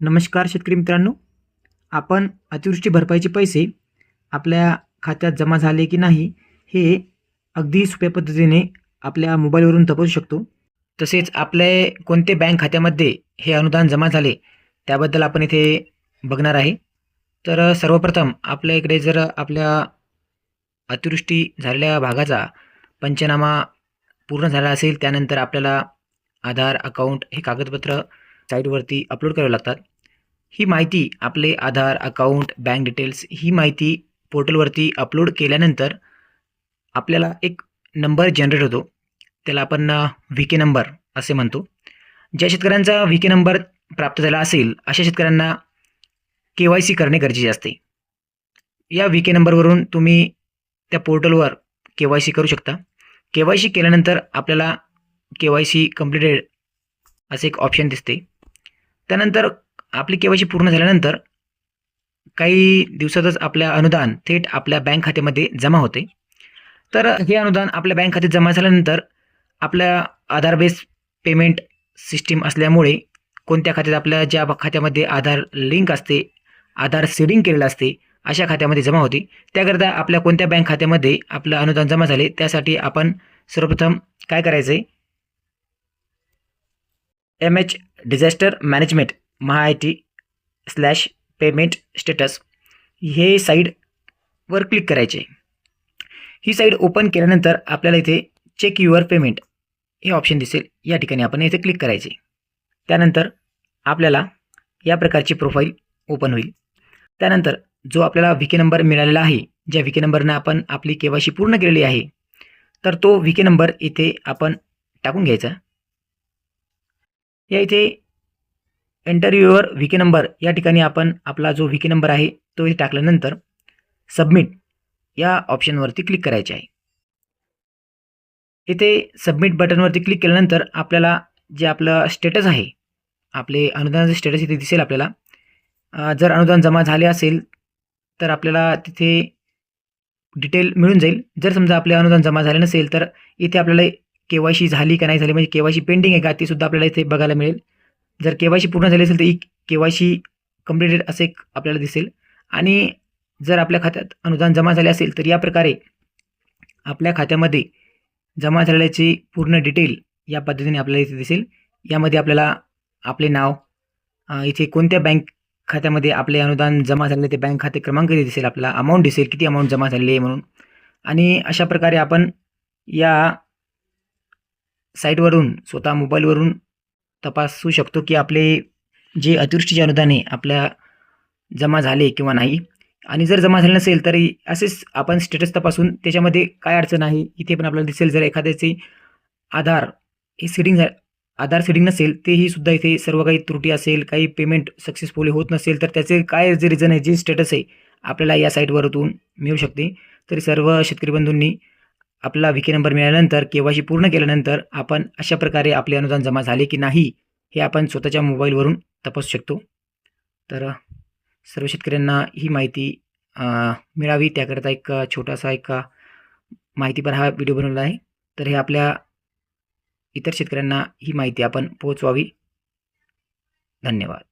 नमस्कार शेतकरी मित्रांनो. आपण अतिवृष्टी भरपाईचे पैसे आपल्या खात्यात जमा झाले की नाही हे अगदी सोप्या पद्धतीने आपल्या मोबाईलवरून तपासू शकतो. तसेच आपले कोणते बँक खात्यामध्ये हे अनुदान जमा झाले त्याबद्दल आपण इथे बघणार आहे. तर सर्वप्रथम आपल्या इकडे जर आपल्या अतिवृष्टी झालेल्या भागाचा पंचनामा पूर्ण झाला असेल त्यानंतर आपल्याला आधार अकाउंट हे कागदपत्र साईटवरती अपलोड करावे लागतात. ही माहिती आपले आधार अकाउंट बँक डिटेल्स ही माहिती पोर्टलवरती अपलोड केल्यानंतर आपल्याला एक नंबर जनरेट होतो. त्याला आपण व्ही के नंबर असे म्हणतो. ज्या शेतकऱ्यांचा व्ही के नंबर प्राप्त झाला असेल अशा शेतकऱ्यांना के वाय सी करणे गरजेचे असते. या व्ही के नंबरवरून तुम्ही त्या पोर्टलवर के वाय सी करू शकता. के वाय सी केल्यानंतर आपल्याला के वाय सी कम्प्लिटेड असे एक ऑप्शन दिसते. त्यानंतर आपली केवायसी पूर्ण झाल्यानंतर काही दिवसातच आपल्या अनुदान थेट आपल्या बँक खात्यामध्ये जमा होते. तर हे अनुदान आपल्या बँक खात्यात जमा झाल्यानंतर आपल्या आधार बेस पेमेंट सिस्टीम असल्यामुळे कोणत्या खात्यात आपल्या ज्या खात्यामध्ये आधार लिंक असते आधार सीडिंग केलेलं असते अशा खात्यामध्ये जमा होते. त्याकरता आपल्या कोणत्या बँक खात्यामध्ये आपलं अनुदान जमा झाले त्यासाठी आपण सर्वप्रथम काय करायचं आहे M H disaster management Maha I T slash payment status हे साईडवर क्लिक करायचे. ही साईड ओपन केल्यानंतर आपल्याला इथे चेक युअर पेमेंट हे ऑप्शन दिसेल. या ठिकाणी आपण इथे क्लिक करायचे. त्यानंतर आपल्याला या प्रकारची प्रोफाईल ओपन होईल. त्यानंतर जो आपल्याला व्ही के नंबर मिळालेला आहे ज्या व्ही के नंबरनं आपण आपली के वाय सी पूर्ण केलेली आहे तर तो व्ही के नंबर इथे आपण टाकून घ्यायचा. या इथे enter your V K number या ठिकाणी आपण आपला जो व्ही के नंबर आहे तो इथे टाकल्यानंतर सबमिट या ऑप्शनवरती क्लिक करायचे आहे. इथे सबमिट बटनवरती क्लिक केल्यानंतर आपल्याला जे आपलं स्टेटस आहे आपले अनुदानाचे स्टेटस इथे दिसेल आपल्याला. जर अनुदान जमा झाले असेल तर आपल्याला तिथे डिटेल मिळून जाईल. जर समजा आपले अनुदान जमा झाले नसेल तर इथे आपल्याला के वाय सी झाली का नाही झाली म्हणजे के वाय सी पेंडिंग आहे का ती सुद्धा आपल्याला इथे बघायला मिळेल. जर के वाय सी पूर्ण झाली असेल तर E K Y C completed असे आपल्याला दिसेल. आणि जर आपल्या खात्यात अनुदान जमा झाले असेल तर या प्रकारे आपल्या खात्यामध्ये जमा झाल्याची पूर्ण डिटेल या पद्धतीने आपल्याला इथे दिसेल. यामध्ये आपल्याला आपले नाव इथे कोणत्या बँक खात्यामध्ये आपले अनुदान जमा झालेले ते बँक खाते क्रमांक इथे दिसेल आपल्याला अमाऊंट दिसेल किती अमाऊंट जमा झालेली आहे म्हणून. आणि अशा प्रकारे आपण या साईटवरून स्वतः मोबाईलवरून तपासू शकतो की आपले जे अतिवृष्टीचे अनुदान आहे आपल्या जमा झाले किंवा नाही. आणि जर जमा झाले नसेल तरी असेच आपण स्टेटस तपासून त्याच्यामध्ये काय अडचण आहे इथे पण आपल्याला दिसेल जर एखाद्याचे आधार हे सिडिंग झा आधार सिडिंग नसेल तेही सुद्धा इथे सर्व काही त्रुटी असेल काही पेमेंट सक्सेसफुली होत नसेल तर त्याचे काय जे रिझन आहे जे स्टेटस आहे आपल्याला या साईटवरतून मिळू शकते. तरी सर्व शेतकरी बंधूंनी आपला विके नंबर मिळाल्यानंतर के वाय सी पूर्ण केल्यानंतर आपण अशा प्रकारे आपले अनुदान जमा झाले की नाही हे आपण स्वतःच्या मोबाईलवरून तपासू शकतो. तर सर्व शेतकऱ्यांना ही माहिती मिळावी. त्याकरता एक छोटासा एक माहितीपर हा व्हिडिओ बनवला आहे. तर हे आपल्या इतर शेतकऱ्यांना ही माहिती आपण पोहोचवावी. धन्यवाद.